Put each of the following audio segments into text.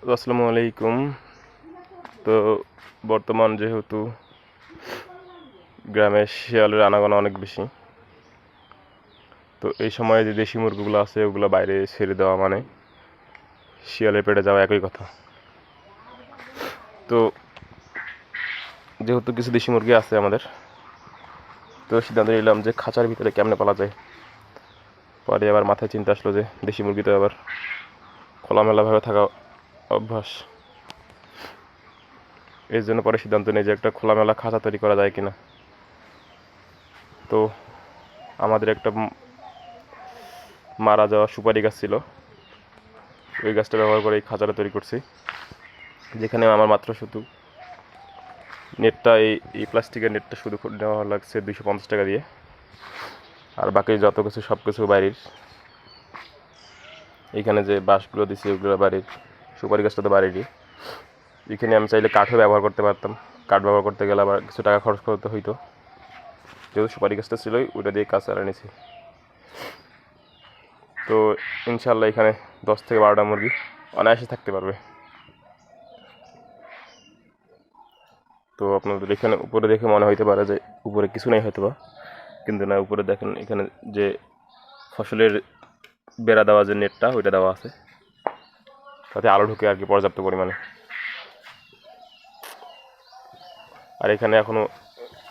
আসসালামু আলাইকুম। তো বর্তমান যেহেতু গ্রামে শিয়ালের আনাগোনা অনেক বেশি, তো এই সময়ে যে দেশি মুরগিগুলো আছে, ওগুলো বাইরে ছেড়ে দেওয়া মানে শিয়ালের পেটে যাওয়া একই কথা। তো যেহেতু কিছু দেশি মুরগি আছে আমাদের, তো সিদ্ধান্ত নিলাম যে খাঁচার ভিতরে কেমনে পালা যায়। পরে আবার মাথায় চিন্তা আসলো যে দেশি মুরগি তো আবার খোলামেলাভাবে থাকা অভ্যাস। এর জন্য পরে সিদ্ধান্ত নেই যে একটা খোলামেলা খাঁচা তৈরি করা যায় কিনা। তো আমাদের একটা মারা যাওয়া সুপারি গাছ ছিল। ওই গাছটা ব্যবহার করে এই খাঁচাটা তৈরি করছি। যেখানে আমার মাত্র শুধু নেটটা এই এই প্লাস্টিকের নেটটা শুধু নেওয়া লাগছে দুইশো পঞ্চাশ টাকা দিয়ে। আর বাকি যত কিছু সব কিছু বাড়ির। এখানে যে বাঁশগুলো দিছি, ওগুলো বাড়ির। সুপারি গাছটা তো বাড়িরই এখানে আমি চাইলে কাঠও ব্যবহার করতে পারতাম। কাঠ ব্যবহার করতে গেলে আবার কিছু টাকা খরচ করতে হইতো। যেহেতু সুপারি গাছটা ছিলই, ওইটা দিয়ে কাজ চালা নিছি তো ইনশাল্লাহ এখানে দশ থেকে বারোটা মুরগি অনায়াসে থাকতে পারবে। তো আপনাদের এখানে উপরে দেখে মনে হইতে পারে যে উপরে কিছু নেই হয়তো বা কিন্তু না, উপরে দেখেন এখানে যে ফসলের বেড়া দেওয়া যে নেটটা, ওইটা দেওয়া আছে। তাতে আলো ঢুকে আর কি পর্যাপ্ত পরিমাণে। আর এখানে এখনও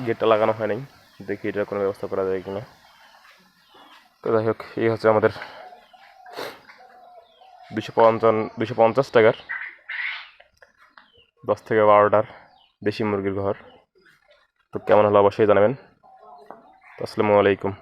গেটটা লাগানো হয় নাই দেখি এটার কোনো ব্যবস্থা করা যায় কিনা। তো যাই হোক, এই হচ্ছে আমাদের দুশো পঞ্চান্ন দুশো পঞ্চাশ টাকার দশ থেকে বারোটার দেশি মুরগির ঘর। তো কেমন হলো অবশ্যই জানাবেন। আসসালামু আলাইকুম।